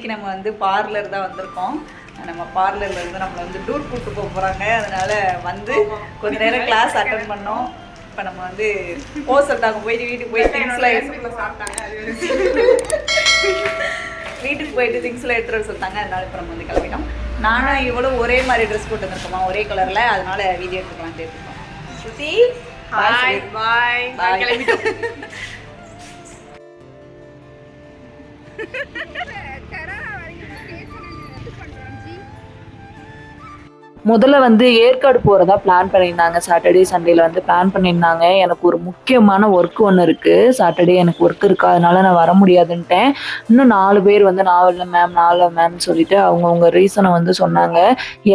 மீனா இன்னைக்கு நம்ம வந்து பார்லர் தான் வந்திருக்கோம். நம்ம பார்லர்ல இருந்து நம்மளை வந்து டூர் கூப்பிட்டு போக போகிறாங்க அதனால வந்து கொஞ்ச நேரம் கிளாஸ் அட்டன் பண்ணோம். இப்போ நம்ம வந்து போக சொல்லிட்டாங்க. போயிட்டு வீட்டுக்கு போய் திங்ஸ்லாம் வீட்டுக்கு போயிட்டு திங்ஸ்லாம் எடுத்துட்டு வர சொல்லிட்டாங்க. அதனால இப்போ நம்ம வந்து கிளம்பிட்டோம். நானும் இவளும் ஒரே மாதிரி ட்ரெஸ் போட்டு வந்திருக்கோமா ஒரே கலரில் அதனால வீடியோ எடுத்துக்கலாம் எடுத்துக்கோம் ஸ்ருதி பாய் பாய் Bye. கிளம்பிட்டோம். முதல்ல வந்து ஏற்காடு போகிறதா பிளான் பண்ணியிருந்தாங்க. சாட்டர்டே சண்டேல வந்து பிளான் பண்ணியிருந்தாங்க. எனக்கு ஒரு முக்கியமான ஒர்க் ஒன்று இருக்குது சாட்டர்டே எனக்கு ஒர்க் இருக்கு? அதனால நான் வர முடியாதுன்ட்டேன். இன்னும் நாலு பேர் வந்து நாவல மேம் நாவல மேம் சொல்லிட்டு அவங்கவுங்க ரீசனை வந்து சொன்னாங்க.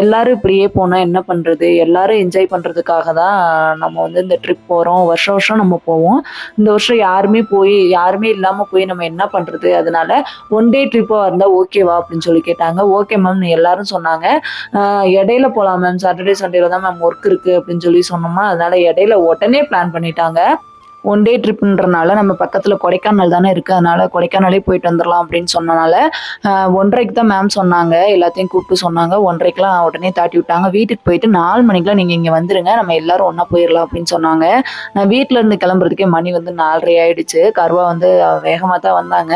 எல்லாரும் இப்படியே போனால் என்ன பண்ணுறது எல்லாரும் என்ஜாய் பண்ணுறதுக்காக தான் நம்ம வந்து இந்த ட்ரிப் போகிறோம் வருஷம் வருஷம் நம்ம போவோம். இந்த வருஷம் யாருமே போய் யாருமே இல்லாமல் போய் நம்ம என்ன பண்ணுறது அதனால ஒன் டே ட்ரிப்பாக இருந்தால் ஓகேவா அப்படின்னு சொல்லி கேட்டாங்க. ஓகே மேம் எல்லாரும் சொன்னாங்க. இடையில போகலாம் மேம் சாட்டர்டே சண்டேல தான் மேம் ஒர்க் இருக்கு அப்படின்னு சொல்லி சொன்னோமா அதனால இடையில உடனே பிளான் பண்ணிட்டாங்க. ஒன் டே ட்ரிப்புன்றனால நம்ம பக்கத்தில் கொடைக்கானல் தானே இருக்குது அதனால் கொடைக்கானலே போயிட்டு வந்துடலாம் அப்படின்னு சொன்னனால ஒன்றரைக்கு தான் மேம் சொன்னாங்க. எல்லாத்தையும் கூப்பிட்டு சொன்னாங்க. ஒன்றரைக்கெலாம் உடனே தாட்டி விட்டாங்க. வீட்டுக்கு போயிட்டு நாலு மணிக்கெலாம் நீங்கள் இங்கே வந்துருங்க. நம்ம எல்லாரும் ஒன்றா போயிடலாம் அப்படின்னு சொன்னாங்க. நான் வீட்டில் இருந்து கிளம்புறதுக்கே மணி வந்து நாலரை ஆயிடுச்சு. கருவா வந்து வேகமாக தான் வந்தாங்க.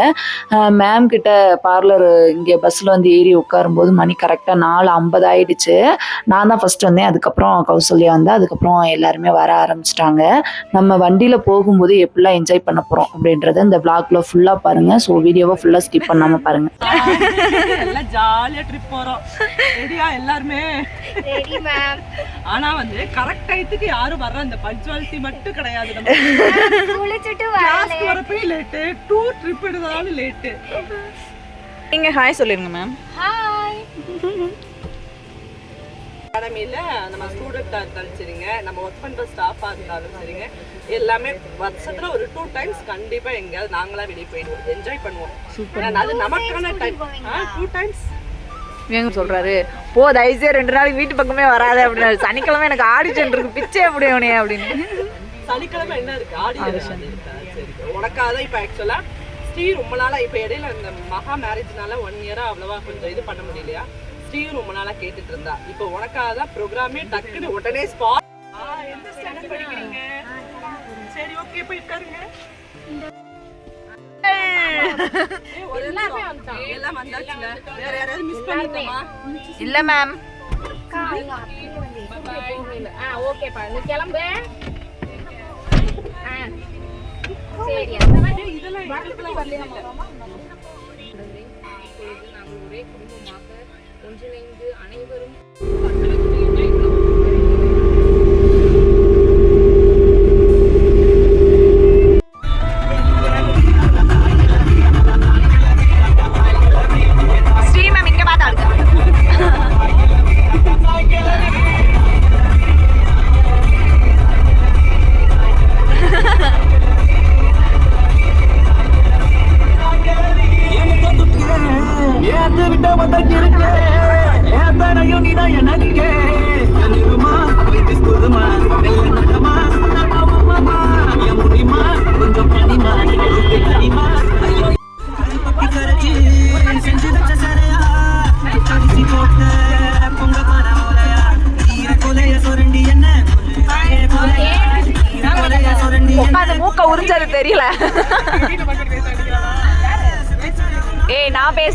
மேம் கிட்ட பார்லர் இங்கே பஸ்ஸில் வந்து ஏறி உட்காரும்போது மணி கரெக்டாக நாலு ஐம்பது ஆயிடுச்சு. நான் தான் ஃபஸ்ட்டு வந்தேன். அதுக்கப்புறம் கௌசல்யா வந்தேன் அதுக்கப்புறம் எல்லாருமே வர ஆரம்பிச்சிட்டாங்க. நம்ம வண்டியில் போ போகும்போது எப்படிலாம் என்ஜாய் பண்ண போகிறோம் அப்படின்றத இந்த vlogல ஃபுல்லாக பாருங்கள் ஸோ வீடியோவை ஃபுல்லாக ஸ்கிப் பண்ணாமல் பாருங்கள் எல்லாம் ஜாலியா ட்ரிப் போறோம். ரெடியா எல்லாருமே? ரெடி மேம் ஆனா வந்து கரெக்ட் டயத்துக்கு யாரும் வர்ற அந்த பஞ்சுவாலிட்டி மட்டும் கிடையாது நம்ம. வரப்பே லேட்டு டூர் ட்ரிப் எடுத்தாலும் லேட்டு நீங்கள் ஹாய் சொல்லிருங்க மேம் ஹாய் அகாடமியில நம்ம ஸ்டூடெண்டா இருந்தாலும் சரிங்க. நம்ம ஒர்க் பண்ற ஸ்டாஃபா இருந்தாலும் சரிங்க. எல்லாமே வருஷத்துல ஒரு டூ டைம்ஸ் கண்டிப்பா எங்கேயாவது நாங்களா வெளியே போயிடுவோம். என்ஜாய் பண்ணுவோம். அது நமக்கான டைம் டூ டைம்ஸ் இவங்க சொல்றாரு போ தயவுசெய்து ரெண்டு நாளைக்கு வீட்டு பக்கமே வராத அப்படின்னு சனிக்கிழமை எனக்கு ஆடிஷன் இருக்கு. பிச்சை எப்படி உனே அப்படின்னு. சனிக்கிழமை என்ன இருக்கு? ஆடி இருக்கா? சரி. உனக்காக தான் இப்போ ஆக்சுவலா ஸ்ரீ ரொம்ப நாளா இப்போ இடையில இந்த மகா மேரேஜ்னால ஒன் இயரா அவ்வளவா கொஞ்சம் இது பண்ண முடியலையா? ஸ்ரீயும் ரொம்ப நாளா கேட்டுட்டு இருந்தா. இப்போ உனக்காக தான் ப்ரோக்ராமே டக்குன்னு உடனே ஸ்பாட் எந்த ஸ்டாண்டர்ட் படிக்கிறீங்க? சரி ஓகே போய் உட்காருங்க. ஏய், ஒரு நிமிஷம். எல்லாம் வந்தாச்சுல. வேற யாராவது மிஸ் பண்ணிட்டோமா? இல்ல மேம் ஆ ஓகேப்பா நீ கிளம்பு. ஆ சரி. அந்த மாதிரி இதெல்லாம் எங்களுக்குலாம் ஒன்றிணைந்து அனைவரும்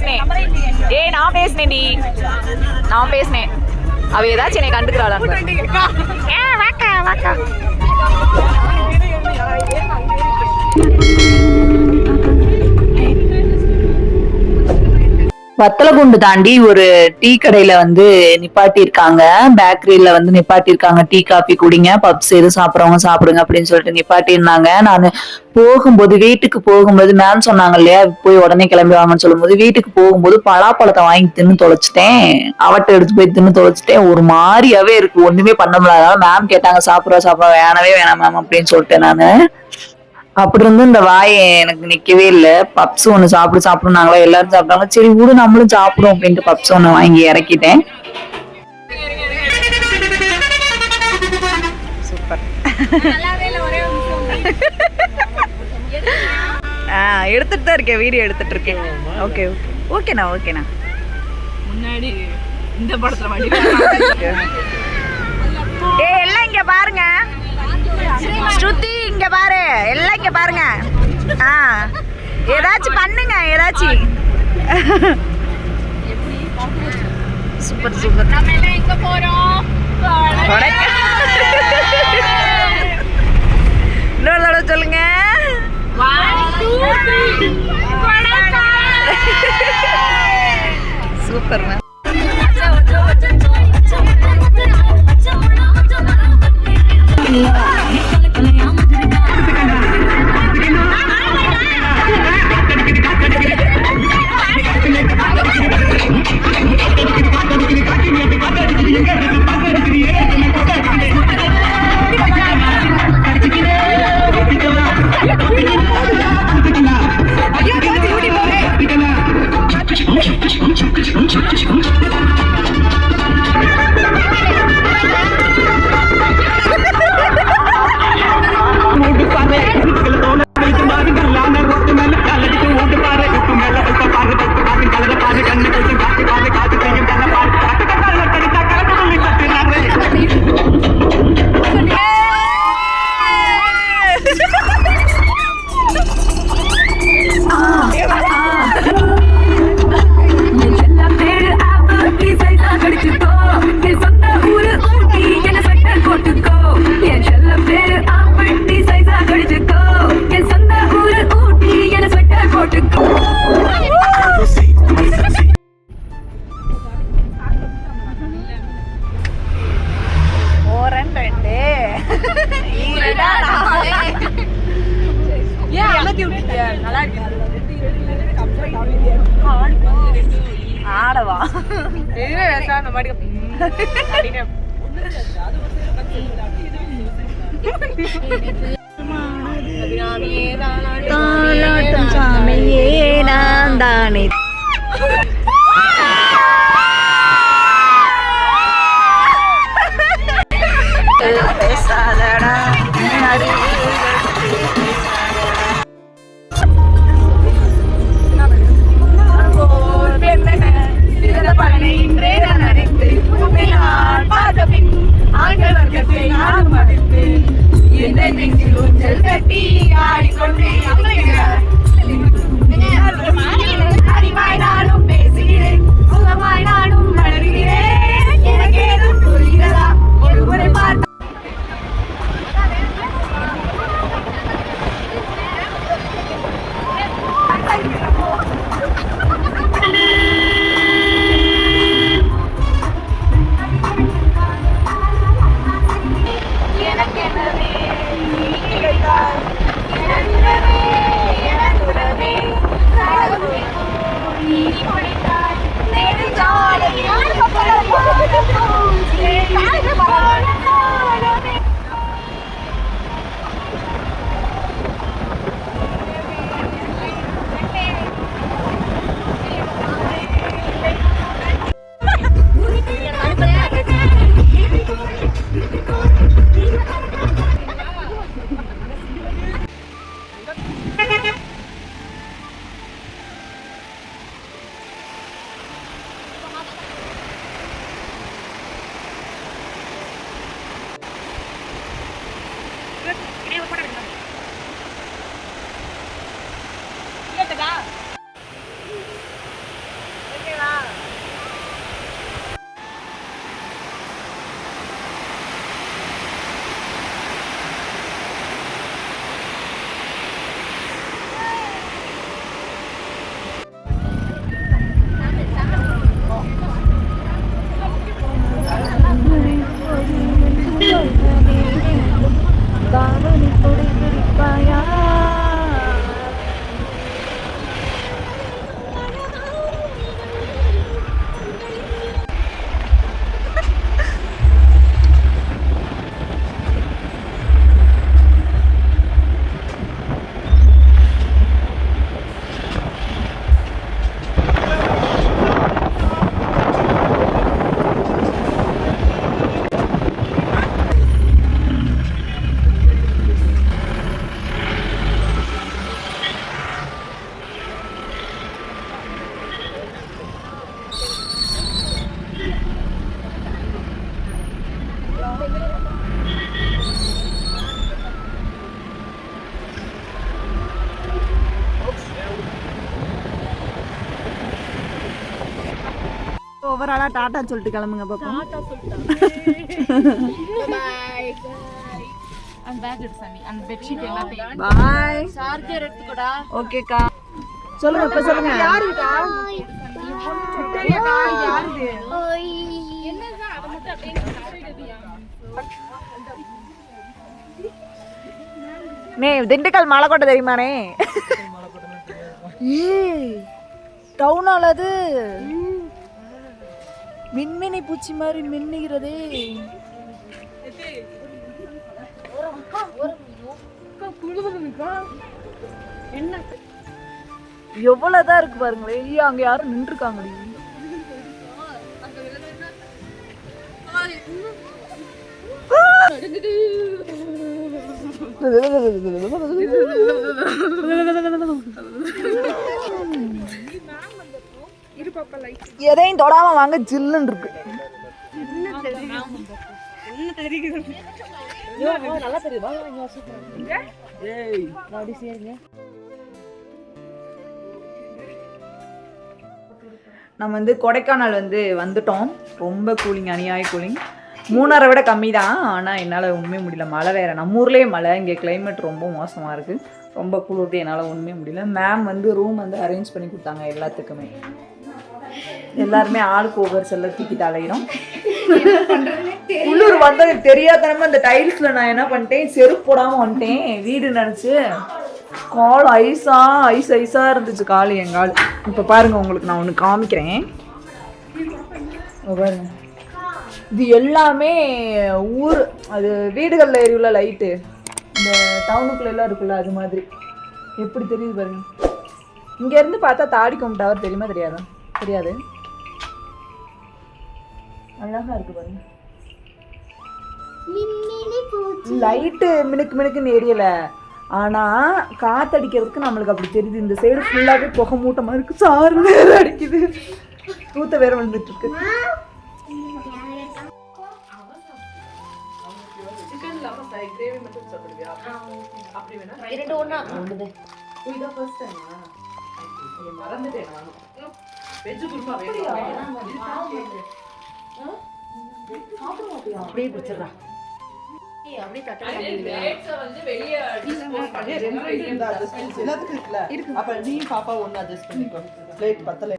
பேசினேன். ஏ நான் பேசினேன் டி நான் பேசினேன். அவ ஏதாச்சும் என்னை கண்டுக்கிறாளான்னு ஏ வாக்கா வாக்கா. வத்தலகுண்டு தாண்டி ஒரு டீ கடையில வந்து நிப்பாட்டியிருக்காங்க. பேக்கரியில வந்து நிப்பாட்டியிருக்காங்க. டீ காஃபி குடிங்க. பப்ஸ் எது சாப்பிட்றவங்க சாப்பிடுங்க அப்படின்னு சொல்லிட்டு நிப்பாட்டி இருந்தாங்க நான் போகும்போது வீட்டுக்கு போகும்போது மேம் சொன்னாங்க இல்லையா போய் உடனே கிளம்பி வாங்கன்னு சொல்லும்போது வீட்டுக்கு போகும்போது பலாப்பழத்தை வாங்கி தின்னு தொலைச்சிட்டேன். அவட்ட எடுத்து போய் தின்னு தொலைச்சிட்டேன். ஒரு மாதிரியாவே இருக்கு. ஒண்ணுமே பண்ண முடியாத மேம் கேட்டாங்க சாப்பிட்றா சாப்பிட வேணவே வேணாம் மேம் அப்படின்னு சொல்லிட்டேன் நான். அப்படி இருந்து இந்த வாய் எனக்கு நிக்கவே இல்ல. பப்ஸ் ஒண்ணு சாப்பிடு சாப்பிடுனாங்களா? எல்லாரும் சாப்பிட்டாங்க. சரி விடு நம்மளும் சாப்பிடுவோம் அப்படின்ட்டு பப்ஸ் ஒண்ணு வாங்கி இறக்கிட்டேன். சூப்பர். நல்லாவே இல்லை ஒரே ஒரு நிமிஷம் ஆ எடுத்துட்டு தான் இருக்கேன். வீடியோ எடுத்துட்டு இருக்கேன். Okay okay. ஓகேண்ணா ஓகேண்ணா. முன்னாடி இந்த படத்துல வண்டி ஏய் எல்லாம் இங்க பாருங்க. ஸ்ருதி இங்க பாரு. எல்லாம் இங்க பாருங்க. ஆ. ஏதாச்சும் பண்ணுங்க ஏதாச்சும் சூப்பர் சூப்பர். இன்னொரு தடவை சொல்லுங்க. Super ma'am Yeah. மாதிரி தாலாட்டும் சாமியே நான் தானே. தாவணி ஆளா டாட்டா சொல்லிட்டு கிளம்புங்க பாப்பா பாய் அந்த பேக் எடுத்து சாமி. அந்த பெட்ஷீட் எல்லாத்தையும். பாய் சார்ஜர் எடுத்துக்கோடா. ஓகேக்கா சொல்லுங்க இப்ப சொல்லுங்க. என்னதான் அதை மட்டும் அப்படியே நே திண்டுக்கல் மலைக்கோட்டை தெரியுமானே ஏய் டவுனால் அது. மின்மினி பூச்சி மாதிரி மின்னுகிறதே. எவ்வளவுதான் இருக்கு பாருங்களேன். ஐயோ அங்க யாரும் நின்றுருக்காங்க எதையும் தொடாம வாங்க ஜில்லுன்னு இருக்கு. நம்ம வந்து கொடைக்கானல் வந்து வந்துட்டோம். ரொம்ப கூலிங் அநியாய கூலிங் மூணாரை விட கம்மி தான் ஆனால் என்னால் ஒன்றுமே முடியல. மழை வேறு. நம்ம ஊர்லேயே மழை. இங்கே கிளைமேட் ரொம்ப மோசமாக இருக்குது ரொம்ப குளிர்ந்து என்னால் ஒன்றுமே முடியல. மேம் வந்து ரூம் வந்து அரேஞ்ச் பண்ணி கொடுத்தாங்க எல்லாத்துக்குமே. எல்லாருமே ஆளுக்கு ஒவ்வொரு செல்ல தூக்கிட்டு அலையிறோம் உள்ளூர் வந்தது தெரியாதனமா அந்த டைல்ஸ்ல நான் என்ன பண்ணிட்டேன் செருப்பு போடாம வந்துட்டேன். வீடு நினைச்சு கால் ஐஸா ஐஸ் ஐஸா இருந்துச்சு கால் என் கால். இப்ப பாருங்க உங்களுக்கு நான் ஒன்று காமிக்கிறேன். பாருங்க. இது எல்லாமே ஊர் அது வீடுகளில் எரியுள்ள லைட்டு இந்த டவுனுக்குள்ள எல்லாம் இருக்குல்ல அது மாதிரி. எப்படி தெரியுது பாருங்க. இங்கேருந்து பார்த்தா தாடிக்கும் டவர் தெரியுமா தெரியாதா? தெரியாது. அழகா இருக்கு பாருங்க. லைட்டு மினுக்கு மினுக்குன்னு எரியல ஆனா காத்தடிக்கிறதுக்கு நம்மளுக்கு அப்படி தெரியுது. இந்த சைடு ஃபுல்லாவே புகை மூட்டமா இருக்கு. சாறு வேற அடிக்குது. தூத்த வேற இதான் ஃபர்ஸ்ட் டைமா மறந்துட்டேன் நானும். வெஜ் குருமா வேணும் அப்படியே பிடிச்சிடுறா ஏய் அப்படியே தட்டல வந்து வெளியே எல்லாத்துக்கும் இருக்குல்ல? அப்ப நீ பாப்பா ஒண்ணு அட்ஜஸ்ட் பண்ணிக்கோ. பிளேட் பத்தல.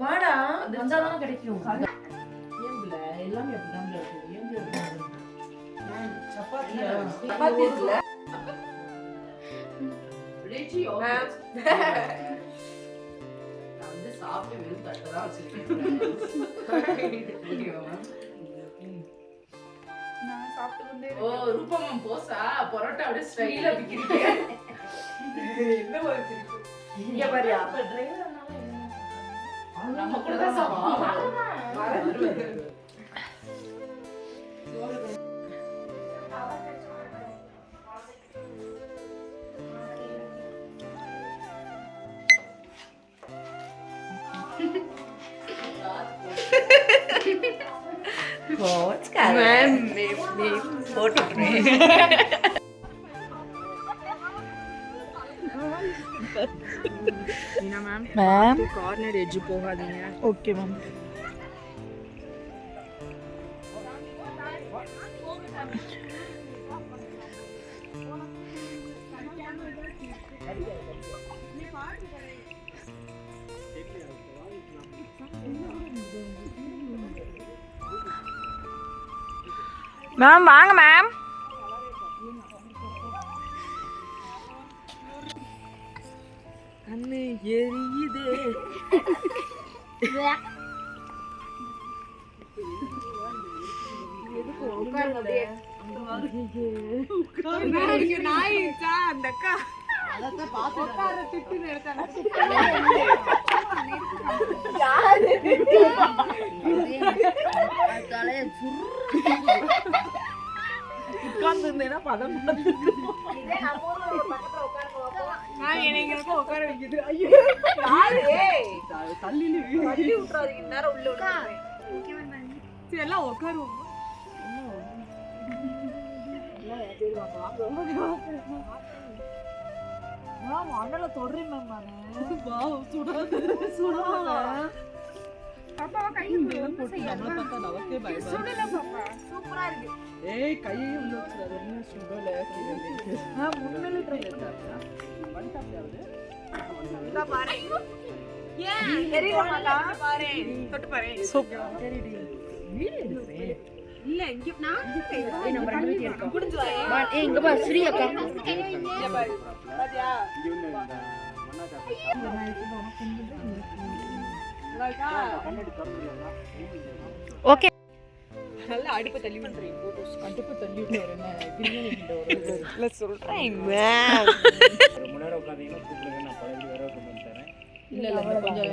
வாடா வந்தாதான் கிடைக்கும். சப்பாத்தி இருக்குல்ல? நான் வந்து சாப்பிட்டு வெறும் தட்டை தான் வச்சிருக்கேன் ஓ ரூபமம் போசா? பரோட்டா அப்படியே ஸ்டைலா விக்கிறீங்க என்ன ஒரு சிரிப்பு? இங்க பாரியா நம்ம கூட தான் சாப்பிடுவோம் बहुत कर मैम मेरी फ़ोटो मैम मैम एक और ने रेजू पोहा दिया ओके मैम மேம் வாங்க மேம் உட்கார்ந்து இருந்தேன்னா பதம் தள்ளி விட்டுறாதீங்க நேரம் உள்ள விட்டுறேன் மேம் அண்ணல தொடறேன் மேம் நானு சுடாது சுடாது பாப்பா கை இதெல்லாம் போட்டு நம்மள பார்த்தா நமக்கே பயமா சுடல பாப்பா. சூப்பரா இருக்கு. ஏய் கையே உள்ள வச்சிடாத. என்ன சுடல மேம் உண்மையிலே ட்ரை இல்ல இங்க நான் இங்க பா ஸ்ரீ அக்கா. ஓகே. நல்லா அடுப்பு தள்ளி போட்டோஸ் அடுப்பு தள்ளி இல்ல சொல்றேன். ரொம்ப நேரம் உட்காந்தீங்கன்னா கூப்பிடுங்க நான் பழகி வர கொண்டு வந்து தரேன் இல்ல இல்ல கொஞ்சம்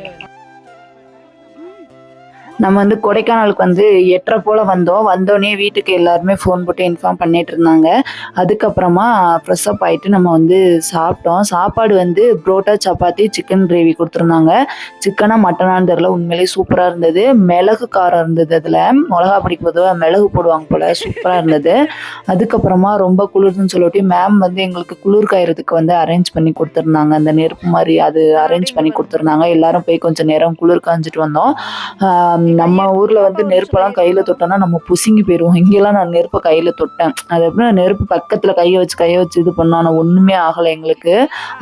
நம்ம வந்து கொடைக்கானலுக்கு வந்து எட்டரை போல் வந்தோம். வந்தோடனே வீட்டுக்கு எல்லாருமே ஃபோன் போட்டு இன்ஃபார்ம் பண்ணிட்டு இருந்தாங்க அதுக்கப்புறமா ஃப்ரெஷ் அப் ஆகிட்டு நம்ம வந்து சாப்பிட்டோம். சாப்பாடு வந்து புரோட்டா சப்பாத்தி சிக்கன் கிரேவி கொடுத்துருந்தாங்க. சிக்கனா மட்டனான்னு தெரில உண்மையிலேயே சூப்பராக இருந்தது. மிளகு காரம் இருந்தது அதில். மிளகா பிடிக்கும் பொதுவாக மிளகு போடுவாங்க போல். சூப்பராக இருந்தது. அதுக்கப்புறமா ரொம்ப குளிர்னு சொல்லிட்டு மேம் வந்து எங்களுக்கு குளிர் காயறதுக்கு வந்து அரேஞ்ச் பண்ணி கொடுத்துருந்தாங்க. அந்த நெருப்பு மாதிரி அது அரேஞ்ச் பண்ணி கொடுத்துருந்தாங்க. எல்லாரும் போய் கொஞ்சம் நேரம் குளிர் காஞ்சிட்டு வந்தோம். நம்ம ஊர்ல வந்து நெருப்பெல்லாம் கையில தொட்டோம்னா நம்ம புசுங்கி போயிடுவோம் இங்கெல்லாம் நான் நெருப்பை கையில தொட்டேன். அது எப்படி நெருப்பு பக்கத்துல கையை வச்சு கையை வச்சு இது பண்ணோம். ஆனா ஒண்ணுமே ஆகலை எங்களுக்கு.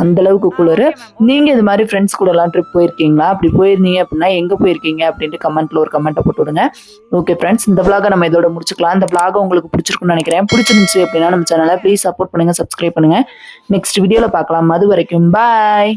அந்த அளவுக்கு குளிர். நீங்க இது மாதிரி ஃப்ரெண்ட்ஸ் கூட எல்லாம் ட்ரிப் போயிருக்கீங்களா? அப்படி போயிருந்தீங்க அப்படின்னா எங்க போயிருக்கீங்க அப்படின்ட்டு கமெண்ட்ல ஒரு கமெண்ட்டை போட்டு விடுங்க. ஓகே ஃப்ரெண்ட்ஸ் இந்த vlog நம்ம இதோட முடிச்சுக்கலாம். இந்த vlog உங்களுக்கு பிடிச்சிருக்கும்னு நினைக்கிறேன். பிடிச்சிருந்துச்சு அப்படின்னா நம்ம சேனலை ப்ளீஸ் சப்போர்ட் பண்ணுங்க சப்ஸ்கிரைப் பண்ணுங்க. நெக்ஸ்ட் வீடியோல பார்க்கலாம். அது வரைக்கும் பாய்